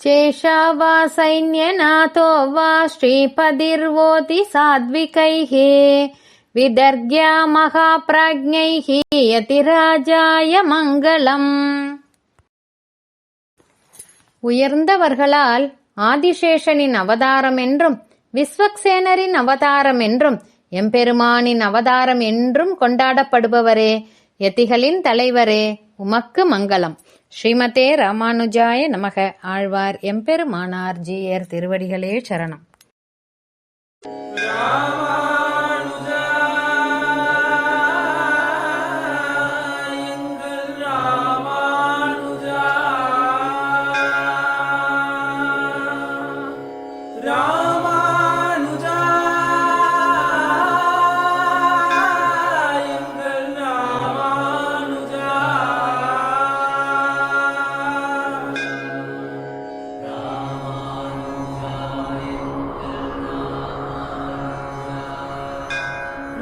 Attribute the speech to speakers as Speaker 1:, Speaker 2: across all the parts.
Speaker 1: चेषा वा सैन्यनाथो वा श्रीपदिर्वोति सात्विकैः विदर्ग्या महाप्राज्ञैः यतिराजाय மங்களம் உயர்ந்தவர்களால் ஆதிசேஷனின் அவதாரம் என்றும் விஸ்வக்சேனரின் அவதாரம் என்றும் எம்பெருமானின் அவதாரம் என்றும் கொண்டாடப்படுபவரே யதிகளின் தலைவரே உமக்கு மங்களம். ஸ்ரீமதே ராமானுஜாய நமக. ஆழ்வார் எம்பெருமானார் ஜீயர் திருவடிகளே சரணம்.
Speaker 2: ராமானுஜா.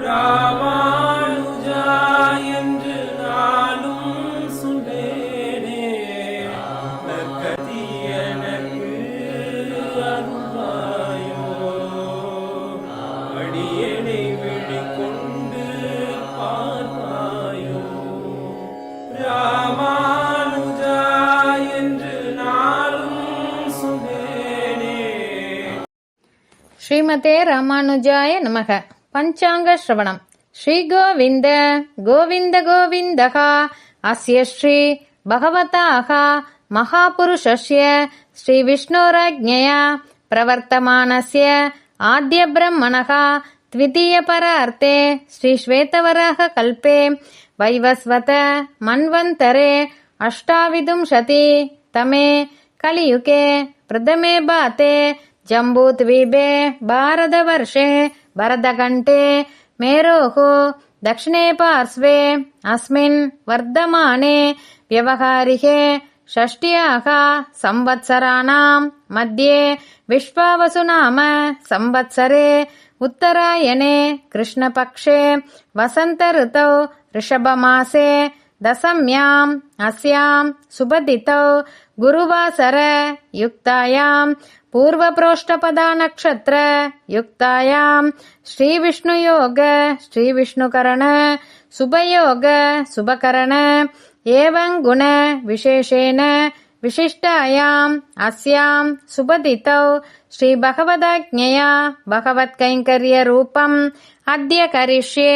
Speaker 2: ராமானுஜா என்று நானும் எனக்கு அருள்வாயோ. அடியனை விழிக்கொண்டு ராமானுஜா என்று நானும்
Speaker 1: ஸ்ரீமதே ராமானுஜாய நமக. पञ्चाङ्गश्रवणम् श्रीगोविन्द गोविन्द गोविन्दः अस्य श्री भगवताः महापुरुषस्य श्रीविष्णोराज्ञया प्रवर्तमानस्य आद्यब्रह्मणः द्वितीयपरार्ते द्वितीयपरार्थे श्रीश्वेतवरहकल्पे वैवस्वत मन्वन्तरे अष्टाविंशतितमे कलियुके प्रथमे बाते जम्बूद्वीपे भारतवर्षे भरतकण्ठे मेरोः दक्षिणे पार्श्वे अस्मिन् वर्धमाने व्यवहारिके षष्ट्याः संवत्सराणां मध्ये विश्वावसु नाम संवत्सरे उत्तरायणे कृष्णपक्षे वसन्तऋतौ ऋषभमासे दशम्याम् अस्याम् सुबदितौ गुरुवासर युक्तायाम् पूर्वप्रोष्ठपदा नक्षत्र युक्तायाम् श्रीविष्णुयोग श्रीविष्णुकरण शुभयोग शुभकरण एवं गुण विशेषेण विशिष्टायाम् अस्याम् सुबदितौ श्रीभगवदाज्ञया भगवत्कैङ्कर्यरूपम् अद्य करिष्ये